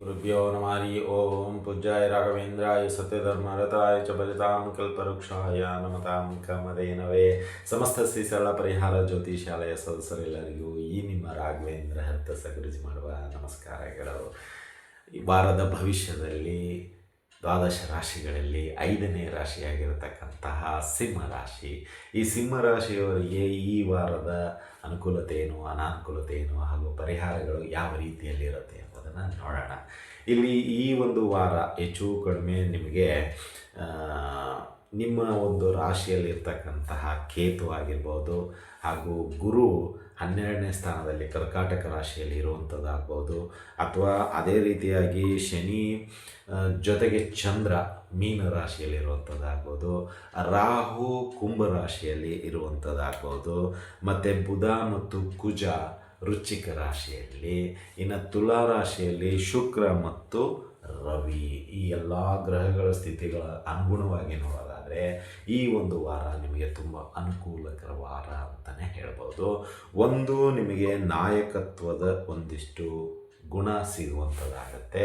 ಗುರುಭ್ಯೋ ನಮಾರಿ ಓಂ ಪೂಜ್ಯಾಯ ರಾಘವೇಂದ್ರಾಯ ಸತ್ಯಧರ್ಮರತಾಯ ಚ ಭಜತಾಂ ಕಲ್ಪವೃಕ್ಷಾಯ ನಮತಾಂ ಕಮದೇನವೇ ಸಮಸ್ತ ಶ್ರೀ ಸರಳ ಪರಿಹಾರ ಜ್ಯೋತಿಷಾಲಯ ಸದಸ್ಯರೆಲ್ಲರಿಗೂ ಈ ನಿಮ್ಮ ರಾಘವೇಂದ್ರ ಹರ್ತ ಸಗುರುಜಿ ಮಾಡುವ ನಮಸ್ಕಾರಗಳು. ಈ ವಾರದ ಭವಿಷ್ಯದಲ್ಲಿ ದ್ವಾದಶ ರಾಶಿಗಳಲ್ಲಿ ಐದನೇ ರಾಶಿಯಾಗಿರತಕ್ಕಂತಹ ಸಿಂಹ ರಾಶಿ. ಈ ಸಿಂಹ ರಾಶಿಯವರಿಗೆ ಈ ವಾರದ ಅನುಕೂಲತೆ ಏನು ಹಾಗೂ ಪರಿಹಾರಗಳು ಯಾವ ರೀತಿಯಲ್ಲಿರುತ್ತೆ ಎಂಬುದನ್ನು ನೋಡೋಣ. ಇಲ್ಲಿ ಈ ಒಂದು ವಾರ ಹೆಚ್ಚು ಕಡಿಮೆ ನಿಮಗೆ ನಿಮ್ಮ ಒಂದು ರಾಶಿಯಲ್ಲಿರ್ತಕ್ಕಂತಹ ಕೇತು ಆಗಿರ್ಬೋದು ಹಾಗೂ ಗುರು ಹನ್ನೆರಡನೇ ಸ್ಥಾನದಲ್ಲಿ ಕರ್ಕಾಟಕ ರಾಶಿಯಲ್ಲಿ ಇರುವಂಥದ್ದಾಗ್ಬೋದು. ಅಥವಾ ಅದೇ ರೀತಿಯಾಗಿ ಶನಿ ಜೊತೆಗೆ ಚಂದ್ರ ಮೀನ ರಾಶಿಯಲ್ಲಿರುವಂಥದ್ದಾಗ್ಬೋದು ರಾಹು ಕುಂಭ ರಾಶಿಯಲ್ಲಿ ಇರುವಂಥದ್ದಾಗ್ಬೋದು. ಮತ್ತು ಬುಧ ಮತ್ತು ಕುಜ ವೃಶ್ಚಿಕ ರಾಶಿಯಲ್ಲಿ, ಇನ್ನು ತುಲಾ ರಾಶಿಯಲ್ಲಿ ಶುಕ್ರ ಮತ್ತು ರವಿ. ಈ ಎಲ್ಲ ಗ್ರಹಗಳ ಸ್ಥಿತಿಗಳ ಅನುಗುಣವಾಗಿ ನೋಡೋದಾದರೆ, ಈ ಒಂದು ವಾರ ನಿಮಗೆ ತುಂಬ ಅನುಕೂಲಕರ ವಾರ ಅಂತಲೇ ಹೇಳ್ಬೋದು. ಒಂದು ನಿಮಗೆ ನಾಯಕತ್ವದ ಒಂದಿಷ್ಟು ಗುಣ ಸಿಗುವಂಥದ್ದಾಗತ್ತೆ.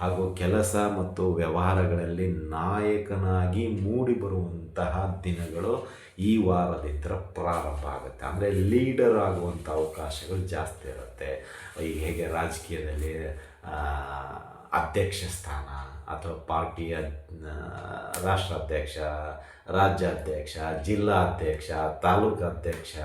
ಹಾಗೂ ಕೆಲಸ ಮತ್ತು ವ್ಯವಹಾರಗಳಲ್ಲಿ ನಾಯಕನಾಗಿ ಮೂಡಿ ಬರುವಂತಹ ದಿನಗಳು ಈ ವಾರದಿಂದ ಪ್ರಾರಂಭ ಆಗುತ್ತೆ. ಅಂದರೆ ಲೀಡರ್ ಆಗುವಂಥ ಅವಕಾಶಗಳು ಜಾಸ್ತಿ ಇರುತ್ತೆ. ಈಗ ಹೇಗೆ ರಾಜಕೀಯದಲ್ಲಿ ಅಧ್ಯಕ್ಷ ಸ್ಥಾನ ಅಥವಾ ಪಾರ್ಟಿಯ ರಾಷ್ಟ್ರಾಧ್ಯಕ್ಷ, ರಾಜ್ಯಾಧ್ಯಕ್ಷ, ಜಿಲ್ಲಾ ಅಧ್ಯಕ್ಷ, ತಾಲೂಕು ಅಧ್ಯಕ್ಷ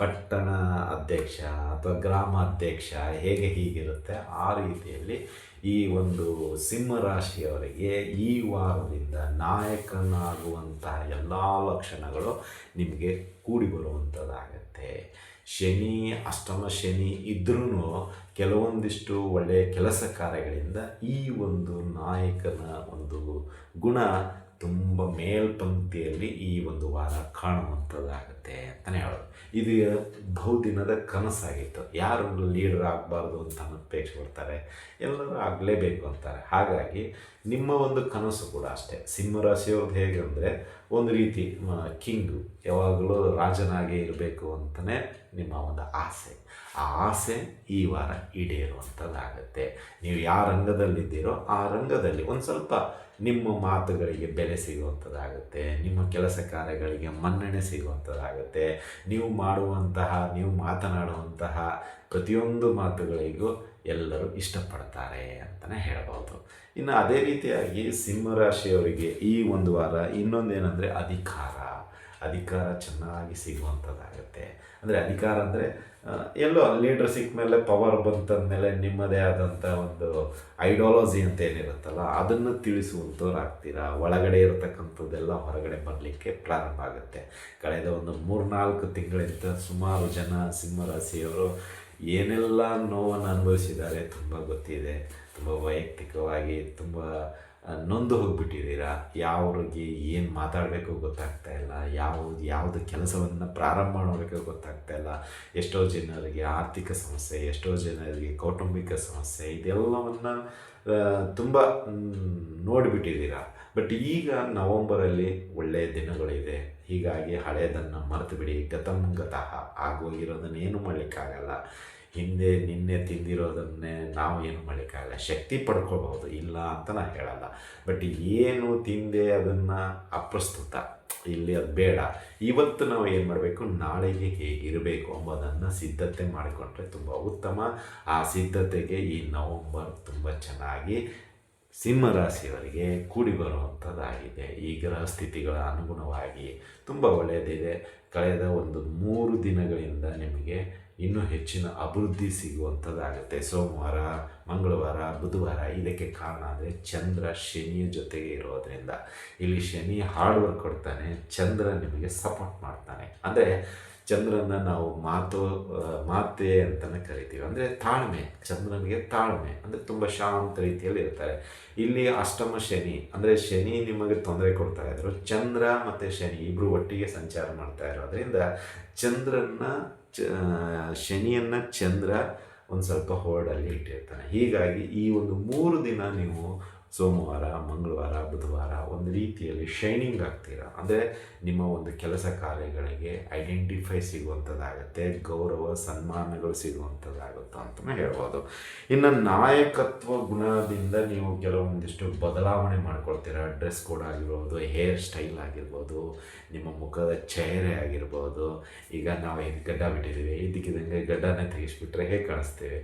ಪಟ್ಟಣ ಅಧ್ಯಕ್ಷ ಅಥವಾ ಗ್ರಾಮ ಅಧ್ಯಕ್ಷ ಹೇಗೆ ಹೀಗಿರುತ್ತೆ ಆ ರೀತಿಯಲ್ಲಿ ಈ ಒಂದು ಸಿಂಹ ರಾಶಿಯವರಿಗೆ ಈ ವಾರದಿಂದ ನಾಯಕನಾಗುವಂತಹ ಎಲ್ಲ ಲಕ್ಷಣಗಳು ನಿಮಗೆ ಕೂಡಿ ಬರುವಂಥದ್ದಾಗತ್ತೆ. ಶನಿ, ಅಷ್ಟಮ ಶನಿ ಇದ್ರೂ ಕೆಲವೊಂದಿಷ್ಟು ಒಳ್ಳೆಯ ಕೆಲಸ ಕಾರ್ಯಗಳಿಂದ ಈ ಒಂದು ನಾಯಕನ ಒಂದು ಗುಣ ತುಂಬ ಮೇಲ್ಪಂಕ್ತಿಯಲ್ಲಿ ಈ ಒಂದು ವಾರ ಕಾಣುವಂಥದ್ದಾಗುತ್ತೆ ಅಂತಲೇ ಹೇಳೋದು ಇದು ಬಹುದಿನದ ಕನಸಾಗಿತ್ತು. ಯಾರು ಲೀಡರ್ ಆಗಬಾರ್ದು ಅಂತ ಅಪೇಕ್ಷೆ ಕೊಡ್ತಾರೆ, ಎಲ್ಲರೂ ಆಗಲೇಬೇಕು ಅಂತಾರೆ. ಹಾಗಾಗಿ ನಿಮ್ಮ ಒಂದು ಕನಸು ಕೂಡ ಅಷ್ಟೇ. ಸಿಂಹರಾಶಿಯವ್ರದ್ದು ಹೇಗೆ ಅಂದರೆ ಒಂದು ರೀತಿ ಕಿಂಗು ಯಾವಾಗಲೂ ರಾಜನಾಗಿ ಇರಬೇಕು ಅಂತಲೇ ನಿಮ್ಮ ಒಂದು ಆಸೆ. ಆ ಆಸೆ ಈ ವಾರ ಈಡೇರುವಂಥದ್ದಾಗತ್ತೆ. ನೀವು ಯಾವ ರಂಗದಲ್ಲಿದ್ದೀರೋ ಆ ರಂಗದಲ್ಲಿ ಒಂದು ಸ್ವಲ್ಪ ನಿಮ್ಮ ಮಾತುಗಳಿಗೆ ಬೆಲೆ ಸಿಗುವಂಥದ್ದಾಗುತ್ತೆ, ನಿಮ್ಮ ಕೆಲಸ ಕಾರ್ಯಗಳಿಗೆ ಮನ್ನಣೆ ಸಿಗುವಂಥದ್ದಾಗುತ್ತೆ. ನೀವು ಮಾಡುವಂತಹ, ನೀವು ಮಾತನಾಡುವಂತಹ ಪ್ರತಿಯೊಂದು ಮಾತುಗಳಿಗೂ ಎಲ್ಲರೂ ಇಷ್ಟಪಡ್ತಾರೆ ಅಂತಲೇ ಹೇಳ್ಬೋದು. ಇನ್ನು ಅದೇ ರೀತಿಯಾಗಿ ಸಿಂಹರಾಶಿಯವರಿಗೆ ಈ ಒಂದು ವಾರ ಇನ್ನೊಂದೇನೆಂದರೆ ಅಧಿಕಾರ. ಅಧಿಕಾರ ಚೆನ್ನಾಗಿ ಸಿಗುವಂಥದ್ದಾಗುತ್ತೆ. ಅಂದರೆ ಅಧಿಕಾರ ಅಂದರೆ ಎಲ್ಲೋ ಲೀಡರ್ ಸಿಕ್ಕ ಮೇಲೆ ಪವರ್ ಬಂತಂದಮೇಲೆ ನಿಮ್ಮದೇ ಆದಂಥ ಒಂದು ಐಡಿಯಾಲಜಿ ಅಂತ ಏನಿರುತ್ತಲ್ಲ, ಅದನ್ನು ತಿಳಿಸುವಂಥವ್ರಾಗ್ತೀರಾ? ಒಳಗಡೆ ಇರತಕ್ಕಂಥದ್ದೆಲ್ಲ ಹೊರಗಡೆ ಬರಲಿಕ್ಕೆ ಪ್ರಾರಂಭ ಆಗುತ್ತೆ. ಕಳೆದ ಒಂದು ಮೂರ್ನಾಲ್ಕು ತಿಂಗಳಿಂದ ಸುಮಾರು ಜನ ಸಿಂಹರಾಶಿಯವರು ಏನೆಲ್ಲ ನೋವನ್ನು ಅನುಭವಿಸಿದ್ದಾರೆ ತುಂಬ ಗೊತ್ತಿದೆ. ತುಂಬ ವೈಯಕ್ತಿಕವಾಗಿ ತುಂಬ ನೊಂದು ಹೋಗಿಬಿಟ್ಟಿದ್ದೀರಾ? ಯಾವ್ರಿಗೆ ಏನು ಮಾತಾಡಬೇಕು ಗೊತ್ತಾಗ್ತಾ ಇಲ್ಲ. ಯಾವ ಯಾವುದು ಕೆಲಸವನ್ನು ಪ್ರಾರಂಭ ಮಾಡಬೇಕು ಗೊತ್ತಾಗ್ತಾ ಇಲ್ಲ. ಎಷ್ಟೋ ಜನರಿಗೆ ಆರ್ಥಿಕ ಸಮಸ್ಯೆ, ಎಷ್ಟೋ ಜನರಿಗೆ ಕೌಟುಂಬಿಕ ಸಮಸ್ಯೆ, ಇದೆಲ್ಲವನ್ನು ತುಂಬ ನೋಡಿಬಿಟ್ಟಿದ್ದೀರಾ? ಬಟ್ ಈಗ ನವಂಬರಲ್ಲಿ ಒಳ್ಳೆಯ ದಿನಗಳಿದೆ. ಹೀಗಾಗಿ ಹಳೆಯದನ್ನು ಮರೆತು ಬಿಡಿ ಗತಂ ಗತಃ ಆಗೋಗಿರೋದನ್ನ ಏನು ಮಾಡಲಿಕ್ಕಾಗಲ್ಲ. ಹಿಂದೆ ನಿನ್ನೆ ತಿಂದಿರೋದನ್ನೇ ನಾವು ಏನು ಮಾಡಲಿಕ್ಕಾಗಲ್ಲ. ಶಕ್ತಿ ಪಡ್ಕೋಬಹುದು ಇಲ್ಲ ಅಂತ ನಾನು ಹೇಳಲ್ಲ. ಬಟ್ ಏನು ತಿಂದೆ ಅದನ್ನು ಅಪ್ರಸ್ತುತ. ಇಲ್ಲಿ ಅದು ಬೇಡ. ಇವತ್ತು ನಾವು ಏನು ಮಾಡಬೇಕು? ನಾಳೆಗೆ ಹೇಗಿರಬೇಕು ಅಂಬೋದನ್ನು ಸಿದ್ಧತೆ ಮಾಡಿಕೊಂಡ್ರೆ ತುಂಬ ಉತ್ತಮ. ಆ ಸಿದ್ಧತೆಗೆ ಈ ನವಂಬರ್ ತುಂಬ ಚೆನ್ನಾಗಿ ಸಿಂಹರಾಶಿಯವರಿಗೆ ಕೂಡಿ ಬರುವಂಥದ್ದಾಗಿದೆ. ಈ ಗ್ರಹ ಸ್ಥಿತಿಗಳ ಅನುಗುಣವಾಗಿ ತುಂಬ ಒಳ್ಳೆಯದಿದೆ. ಕಳೆದ ಒಂದು ಮೂರು ದಿನಗಳಿಂದ ನಿಮಗೆ ಇನ್ನೂ ಹೆಚ್ಚಿನ ಅಭಿವೃದ್ಧಿ ಸಿಗುವಂಥದ್ದಾಗುತ್ತೆ. ಸೋಮವಾರ, ಮಂಗಳವಾರ, ಬುಧವಾರ ಇದಕ್ಕೆ ಕಾರಣ ಅಂದರೆ ಚಂದ್ರ ಶನಿಯ ಜೊತೆಗೆ ಇರೋದರಿಂದ. ಇಲ್ಲಿ ಶನಿ ಹಾರ್ಡ್ ವರ್ಕ್ ಕೊಡ್ತಾನೆ, ಚಂದ್ರ ನಿಮಗೆ ಸಪೋರ್ಟ್ ಮಾಡ್ತಾನೆ. ಅಂದರೆ ಚಂದ್ರನ ನಾವು ಮಾತು ಮಾತೆ ಅಂತಲೇ ಕರಿತೀವಿ. ಅಂದರೆ ತಾಳ್ಮೆ, ಚಂದ್ರನಿಗೆ ತಾಳ್ಮೆ. ಅಂದರೆ ತುಂಬ ಶಾಂತ ರೀತಿಯಲ್ಲಿ ಇರ್ತಾರೆ. ಇಲ್ಲಿ ಅಷ್ಟಮ ಶನಿ, ಅಂದರೆ ಶನಿ ನಿಮಗೆ ತೊಂದರೆ ಕೊಡ್ತಾ ಇದ್ರು ಚಂದ್ರ ಮತ್ತು ಶನಿ ಇಬ್ಬರು ಒಟ್ಟಿಗೆ ಸಂಚಾರ ಮಾಡ್ತಾ ಇರೋದ್ರಿಂದ ಚಂದ್ರನ ಚ ಶನಿಯನ್ನು ಚಂದ್ರ ಒಂದು ಸ್ವಲ್ಪ ಹೋರ್ಡಲ್ಲಿ ಇಟ್ಟಿರ್ತಾನೆ. ಹೀಗಾಗಿ ಈ ಒಂದು ಮೂರು ದಿನ ನೀವು ಸೋಮವಾರ, ಮಂಗಳವಾರ, ಬುಧವಾರ ಒಂದು ರೀತಿಯಲ್ಲಿ ಶೈನಿಂಗ್ ಆಗ್ತೀರಾ? ಅಂದರೆ ನಿಮ್ಮ ಒಂದು ಕೆಲಸ ಕಾರ್ಯಗಳಿಗೆ ಐಡೆಂಟಿಫೈ ಸಿಗುವಂಥದ್ದಾಗುತ್ತೆ ಗೌರವ, ಸನ್ಮಾನಗಳು ಸಿಗುವಂಥದ್ದಾಗುತ್ತೆ ಅಂತಲೇ ಹೇಳ್ಬೋದು. ಇನ್ನು ನಾಯಕತ್ವ ಗುಣದಿಂದ ನೀವು ಕೆಲವೊಂದಿಷ್ಟು ಬದಲಾವಣೆ ಮಾಡ್ಕೊಳ್ತೀರಾ? ಡ್ರೆಸ್ ಕೋಡ್ ಆಗಿರ್ಬೋದು ಹೇರ್ ಸ್ಟೈಲ್ ಆಗಿರ್ಬೋದು, ನಿಮ್ಮ ಮುಖದ ಚಹರೆ ಆಗಿರ್ಬೋದು. ಈಗ ನಾವು ಇದು ಗಡ್ಡ ಬಿಟ್ಟಿದ್ದೀವಿ ಇದಕ್ಕಿದಂಗೆ ಗಡ್ಡನ ತೆಗೆಸ್ಬಿಟ್ರೆ ಹೇಗೆ ಕಾಣಿಸ್ತೇವೆ?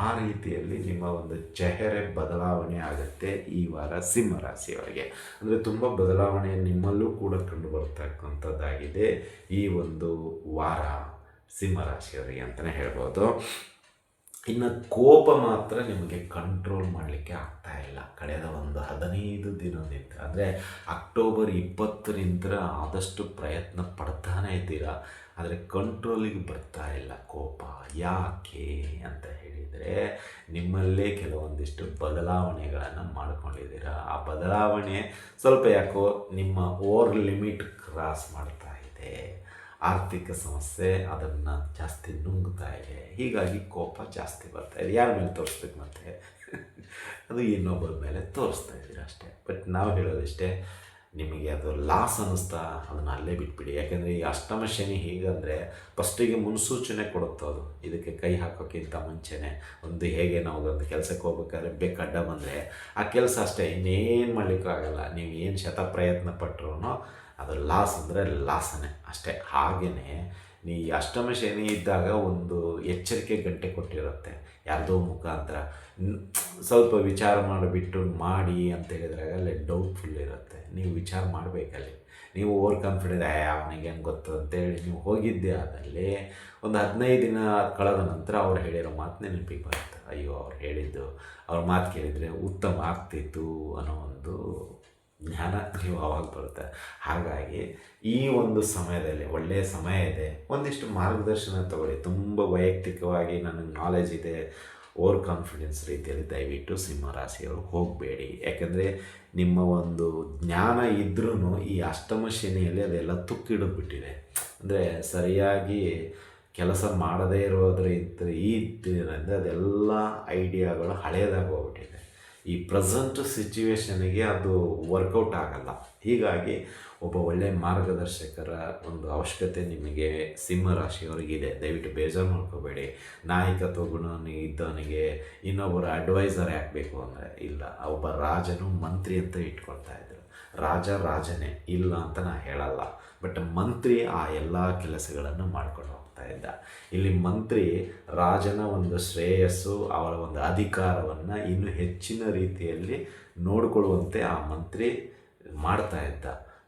ಆ ರೀತಿಯಲ್ಲಿ ನಿಮ್ಮ ಒಂದು ಚೆಹರೆ ಬದಲಾವಣೆ ಆಗುತ್ತೆ ಈ ವಾರ ಸಿಂಹ ರಾಶಿಯವರಿಗೆ. ಅಂದರೆ ತುಂಬ ಬದಲಾವಣೆ ನಿಮ್ಮಲ್ಲೂ ಕೂಡ ಕಂಡು ಬರ್ತಕ್ಕಂಥದ್ದಾಗಿದೆ ಈ ಒಂದು ವಾರ ಸಿಂಹ ರಾಶಿಯವರಿಗೆ ಅಂತಲೇ ಹೇಳ್ಬೋದು. ಇನ್ನು ಕೋಪ ಮಾತ್ರ ನಿಮಗೆ ಕಂಟ್ರೋಲ್ ಮಾಡಲಿಕ್ಕೆ ಆಗ್ತಾ ಇಲ್ಲ. ಕಳೆದ ಒಂದು ಹದಿನೈದು ದಿನದಿಂದ. ಅಂದರೆ ಅಕ್ಟೋಬರ್ ಇಪ್ಪತ್ತರಿಂದ ಆದಷ್ಟು ಪ್ರಯತ್ನ ಪಡ್ತಾನೆ ಇದ್ದೀರಾ? ಆದರೆ ಕಂಟ್ರೋಲಿಗೆ ಬರ್ತಾ ಇಲ್ಲ ಕೋಪ. ಯಾಕೆ ಅಂತ ಹೇಳಿದರೆ ನಿಮ್ಮಲ್ಲೇ ಕೆಲವೊಂದಿಷ್ಟು ಬದಲಾವಣೆಗಳನ್ನು ಮಾಡ್ಕೊಂಡಿದ್ದೀರಾ? ಆ ಬದಲಾವಣೆ ಸ್ವಲ್ಪ ಯಾಕೋ ನಿಮ್ಮ ಓವರ್ ಲಿಮಿಟ್ ಕ್ರಾಸ್ ಮಾಡ್ತಾ ಇದೆ. ಆರ್ಥಿಕ ಸಮಸ್ಯೆ ಅದನ್ನು ಜಾಸ್ತಿ ನುಂಗ್ತಾ ಇದೆ. ಹೀಗಾಗಿ ಕೋಪ ಜಾಸ್ತಿ ಬರ್ತಾ ಇದೆ. ಯಾರ ಮೇಲೆ ತೋರಿಸ್ಬೇಕು ಮತ್ತೆ? ಅದು ಇನ್ನೊಬ್ಬರ ಮೇಲೆ ತೋರಿಸ್ತಾ ಇದ್ದೀರ ಅಷ್ಟೇ. ಬಟ್ ನಾವು ಹೇಳೋದಿಷ್ಟೇ, ನಿಮಗೆ ಅದು ಲಾಸ್ ಅನ್ನಿಸ್ತಾ ಅದನ್ನು ಅಲ್ಲೇ ಬಿಟ್ಬಿಡಿ. ಯಾಕೆಂದರೆ ಈ ಅಷ್ಟಮ ಶನಿ ಹೀಗಂದರೆ ಫಸ್ಟಿಗೆ ಮುನ್ಸೂಚನೆ ಕೊಡುತ್ತೆ ಅದು. ಇದಕ್ಕೆ ಕೈ ಹಾಕೋಕ್ಕಿಂತ ಮುಂಚೆನೆ ಒಂದು ಹೇಗೆ ನಾವು ಒಂದು ಕೆಲಸಕ್ಕೆ ಹೋಗ್ಬೇಕಾದ್ರೆ ಬೇಕಡ್ಡ ಬಂದರೆ ಆ ಕೆಲಸ ಅಷ್ಟೇ. ಇನ್ನೇನು ಮಾಡಲಿಕ್ಕಾಗಲ್ಲ ನೀವು ಏನು ಶತ ಪ್ರಯತ್ನ ಪಟ್ಟರು ಅದು ಲಾಸ್ ಅಂದರೆ ಲಾಸನೇ ಅಷ್ಟೇ. ಹಾಗೆಯೇ ನೀ ಅಷ್ಟಮ ಶನಿ ಇದ್ದಾಗ ಒಂದು ಎಚ್ಚರಿಕೆ ಗಂಟೆ ಕೊಟ್ಟಿರುತ್ತೆ. ಯಾವುದೋ ಮುಖಾಂತರ. ಸ್ವಲ್ಪ ವಿಚಾರ ಮಾಡಿಬಿಟ್ಟು ಮಾಡಿ ಅಂತ ಹೇಳಿದ್ರಾಗ ಅಲ್ಲಿ ಡೌಟ್ಫುಲ್ ಇರುತ್ತೆ. ನೀವು ವಿಚಾರ ಮಾಡಬೇಕಲ್ಲಿ. ನೀವು ಓವರ್ ಕಾನ್ಫಿಡೆಂಟ್ ಅವನಿಗೆ ಹೆಂಗೆ ಗೊತ್ತು? ಅಂತೇಳಿ ನೀವು ಹೋಗಿದ್ದೆ ಆದಲ್ಲಿ ಒಂದು ಹದಿನೈದು ದಿನ ಕಳೆದ ನಂತರ ಅವ್ರು ಹೇಳಿರೋ ಮಾತನ್ನೇ ನೆನಪಿಗೆ ಬರುತ್ತೆ. ಅಯ್ಯೋ, ಅವ್ರು ಹೇಳಿದ್ದು, ಅವ್ರ ಮಾತು ಕೇಳಿದರೆ ಉತ್ತಮ ಆಗ್ತಿತ್ತು ಅನ್ನೋ ಒಂದು ಜ್ಞಾನ ನೀವು ಆವಾಗ ಬರುತ್ತೆ. ಹಾಗಾಗಿ ಈ ಒಂದು ಸಮಯದಲ್ಲಿ ಒಳ್ಳೆಯ ಸಮಯ ಇದೆ. ಒಂದಿಷ್ಟು ಮಾರ್ಗದರ್ಶನ ತಗೊಳ್ಳಿ. ತುಂಬ ವೈಯಕ್ತಿಕವಾಗಿ ನನಗೆ ನಾಲೆಜ್ ಇದೆ. ಓವರ್ ಕಾನ್ಫಿಡೆನ್ಸ್ ರೀತಿಯಲ್ಲಿ ದಯವಿಟ್ಟು ಸಿಂಹ ರಾಶಿಯವರು ಹೋಗಬೇಡಿ. ಯಾಕೆಂದರೆ ನಿಮ್ಮ ಒಂದು ಜ್ಞಾನ ಇದ್ರೂ ಈ ಅಷ್ಟಮ ಶನಿಯಲ್ಲಿ ಅದೆಲ್ಲ ತುಕ್ಕಿಡಿದ್ಬಿಟ್ಟಿದೆ ಅಂದರೆ ಸರಿಯಾಗಿ ಕೆಲಸ ಮಾಡದೇ ಇರೋದ್ರಿಂದ, ಈ ಅದೆಲ್ಲ ಐಡಿಯಾಗಳು ಹಳೆಯದಾಗಿ ಹೋಗ್ಬಿಟ್ಟಿದೆ. ಈ ಪ್ರೆಸೆಂಟ್ ಸಿಚುವೇಶನಿಗೆ ಅದು ವರ್ಕೌಟ್ ಆಗಲ್ಲ. ಹೀಗಾಗಿ ಒಬ್ಬ ಒಳ್ಳೆಯ ಮಾರ್ಗದರ್ಶಕರ ಒಂದು ಅವಶ್ಯಕತೆ ನಿಮಗೆ ಸಿಂಹ ರಾಶಿಯವರಿಗಿದೆ. ದಯವಿಟ್ಟು ಬೇಜಾರು ಮಾಡ್ಕೋಬೇಡಿ. ನಾಯಕತ್ವ ಗುಣ ಇದ್ದವನಿಗೆ ಇನ್ನೊಬ್ಬರು ಅಡ್ವೈಸರ್ ಆಗಬೇಕು ಅಂದರೆ ಇಲ್ಲ, ಒಬ್ಬ ರಾಜನು ಮಂತ್ರಿ ಅಂತ ಇಟ್ಕೊಳ್ತಾ ಇದ್ರು. ರಾಜ ರಾಜನೇ ಇಲ್ಲ ಅಂತ ನಾನು ಹೇಳಲ್ಲ. ಬಟ್ ಮಂತ್ರಿ ಆ ಎಲ್ಲ ಕೆಲಸಗಳನ್ನು ಮಾಡ್ಕೊಂಡು ಹೋಗ್ತಾ ಇದ್ದ. ಇಲ್ಲಿ ಮಂತ್ರಿ ರಾಜನ ಒಂದು ಶ್ರೇಯಸ್ಸು, ಅವರ ಒಂದು ಅಧಿಕಾರವನ್ನು ಇನ್ನೂ ಹೆಚ್ಚಿನ ರೀತಿಯಲ್ಲಿ ನೋಡಿಕೊಳ್ಳುವಂತೆ ಆ ಮಂತ್ರಿ ಮಾಡ್ತಾ ಇದ್ದ.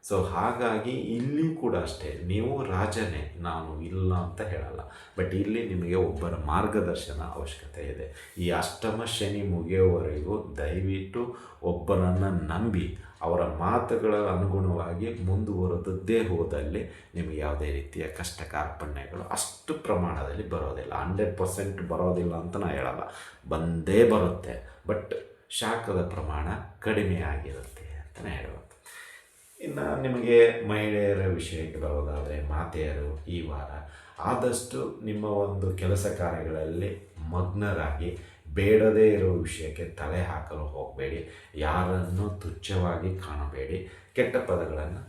ಸೊ ಹಾಗಾಗಿ ಇಲ್ಲಿ ಕೂಡ ಅಷ್ಟೇ, ನೀವು ರಾಜನೇ, ನಾನು ಇಲ್ಲ ಅಂತ ಹೇಳಲ್ಲ. ಬಟ್ ಇಲ್ಲಿ ನಿಮಗೆ ಒಬ್ಬರ ಮಾರ್ಗದರ್ಶನ ಅವಶ್ಯಕತೆ ಇದೆ. ಈ ಅಷ್ಟಮ ಶನಿ ಮುಗಿಯುವವರೆಗೂ ದಯವಿಟ್ಟು ಒಬ್ಬರನ್ನು ನಂಬಿ ಅವರ ಮಾತುಗಳ ಅನುಗುಣವಾಗಿ ಮುಂದುವರೆದದ್ದೇ ಹೋದಲ್ಲಿ ನಿಮಗೆ ಯಾವುದೇ ರೀತಿಯ ಕಷ್ಟ ಕಾರ್ಪಣ್ಯಗಳು ಅಷ್ಟು ಪ್ರಮಾಣದಲ್ಲಿ ಬರೋದಿಲ್ಲ. ಹಂಡ್ರೆಡ್ ಪರ್ಸೆಂಟ್ ಬರೋದಿಲ್ಲ ಅಂತ ನಾನು ಹೇಳಲ್ಲ. ಬಂದೇ ಬರುತ್ತೆ. ಬಟ್ ಶಾಖದ ಪ್ರಮಾಣ ಕಡಿಮೆ ಆಗಿರುತ್ತೆ ಅಂತಲೇ ಹೇಳ್ಬೋದು. ಇನ್ನು ನಿಮಗೆ ಮಹಿಳೆಯರ ವಿಷಯಕ್ಕೆ ಬರೋದಾದರೆ ಮಾತೆಯರು ಈ ವಾರ ಆದಷ್ಟು ನಿಮ್ಮ ಒಂದು ಕೆಲಸ ಕಾರ್ಯಗಳಲ್ಲಿ ಮಗ್ನರಾಗಿ ಬೇಡದೇ ಇರೋ ವಿಷಯಕ್ಕೆ ತಲೆ ಹಾಕಲು ಹೋಗಬೇಡಿ. ಯಾರನ್ನು ತುಚ್ಛವಾಗಿ ಕಾಣಬೇಡಿ. ಕೆಟ್ಟ ಪದಗಳನ್ನು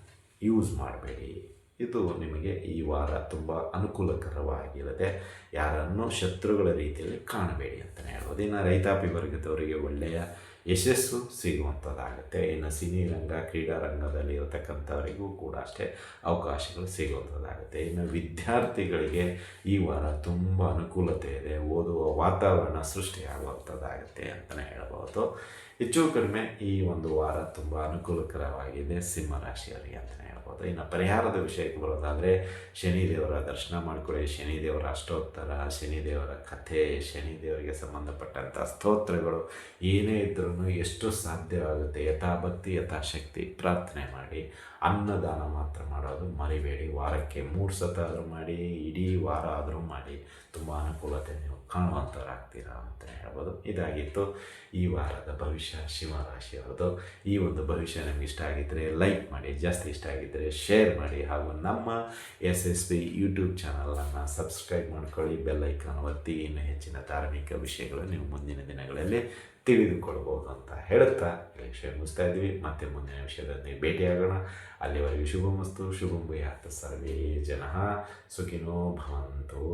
ಯೂಸ್ ಮಾಡಬೇಡಿ. ಇದು ನಿಮಗೆ ಈ ವಾರ ತುಂಬ ಅನುಕೂಲಕರವಾಗಿರುತ್ತೆ. ಯಾರನ್ನು ಶತ್ರುಗಳ ರೀತಿಯಲ್ಲಿ ಕಾಣಬೇಡಿ ಅಂತಲೇ ಹೇಳ್ಬೋದು. ಇನ್ನು ರೈತಾಪಿ ವರ್ಗದವರಿಗೆ ಒಳ್ಳೆಯ ಯಶಸ್ಸು ಸಿಗುವಂಥದ್ದಾಗುತ್ತೆ. ಇನ್ನು ಸಿನಿರಂಗ ಕ್ರೀಡಾ ರಂಗದಲ್ಲಿ ಇರತಕ್ಕಂಥವರಿಗೂ ಕೂಡ ಅಷ್ಟೇ ಅವಕಾಶಗಳು ಸಿಗುವಂಥದ್ದಾಗುತ್ತೆ. ಇನ್ನು ವಿದ್ಯಾರ್ಥಿಗಳಿಗೆ ಈ ವಾರ ತುಂಬ ಅನುಕೂಲತೆ ಇದೆ. ಓದುವ ವಾತಾವರಣ ಸೃಷ್ಟಿಯಾಗುವಂಥದ್ದಾಗುತ್ತೆ ಅಂತಲೇ ಹೇಳ್ಬೋದು ಹೆಚ್ಚು ಕಡಿಮೆ ಈ ಒಂದು ವಾರ ತುಂಬ ಅನುಕೂಲಕರವಾಗಿದೆ ಸಿಂಹರಾಶಿಯವರಿಗೆ ಅಂತಲೇ ಹೇಳ್ಬೋದು. ಇನ್ನು ಪರಿಹಾರದ ವಿಷಯಕ್ಕೆ ಬರೋದಾದರೆ ಶನಿದೇವರ ದರ್ಶನ ಮಾಡಿಕೊಳ್ಳಿ. ಶನಿದೇವರ ಅಷ್ಟೋತ್ತರ, ಶನಿದೇವರ ಕಥೆ, ಶನಿದೇವರಿಗೆ ಸಂಬಂಧಪಟ್ಟಂಥ ಸ್ತೋತ್ರಗಳು ಏನೇ ಇದ್ರೂ ಎಷ್ಟು ಸಾಧ್ಯವಾಗುತ್ತೆ, ಯಥಾಭಕ್ತಿ, ಯಥಾಶಕ್ತಿ ಪ್ರಾರ್ಥನೆ ಮಾಡಿ, ಅನ್ನದಾನ ಮಾತ್ರ ಮಾಡೋದು ಮರಿಬೇಡಿ. ವಾರಕ್ಕೆ ಮೂರು ಸತ ಆದರೂ ಮಾಡಿ, ಇಡೀ ವಾರ ಆದರೂ ಮಾಡಿ ತುಂಬ ಅನುಕೂಲತೆ ನೀವು ಕಾಣುವಂಥವರಾಗ್ತೀರಾ ಅಂತ ಹೇಳ್ಬೋದು. ಇದಾಗಿತ್ತು ಈ ವಾರದ ಭವಿಷ್ಯ. ಭವಿಷ್ಯ ಅವರದು ಈ ಒಂದು ಭವಿಷ್ಯ ನಿಮ್ಗೆ ಇಷ್ಟ ಆಗಿದ್ದರೆ ಲೈಕ್ ಮಾಡಿ, ಜಾಸ್ತಿ ಇಷ್ಟ ಆಗಿದ್ದರೆ ಶೇರ್ ಮಾಡಿ ಹಾಗೂ ನಮ್ಮ ಎಸ್ ಎಸ್ ಬಿ ಯೂಟ್ಯೂಬ್ ಚಾನಲನ್ನು ಸಬ್ಸ್ಕ್ರೈಬ್ ಮಾಡ್ಕೊಳ್ಳಿ. ಬೆಲ್ ಐಕಾನ್ ಒತ್ತಿ. ಇನ್ನು ಹೆಚ್ಚಿನ ಧಾರ್ಮಿಕ ವಿಷಯಗಳು ನೀವು ಮುಂದಿನ ದಿನಗಳಲ್ಲಿ ತಿಳಿದುಕೊಳ್ಬೋದು ಅಂತ ಹೇಳುತ್ತಾ ಇಲ್ಲಿ ವಿಷಯ ಮುಗಿಸ್ತಾ ಇದ್ದೀವಿ. ಮತ್ತೆ ಮುಂದಿನ ವಿಷಯದಲ್ಲಿ ಭೇಟಿಯಾಗೋಣ. ಅಲ್ಲಿವರೆಗೆ ಶುಭಮಸ್ತು. ಶುಭಂ ಭೂಯಾತ್ ಸರ್ವೇ ಜನ. ಸುಖಿನೋ ಭವಂತು.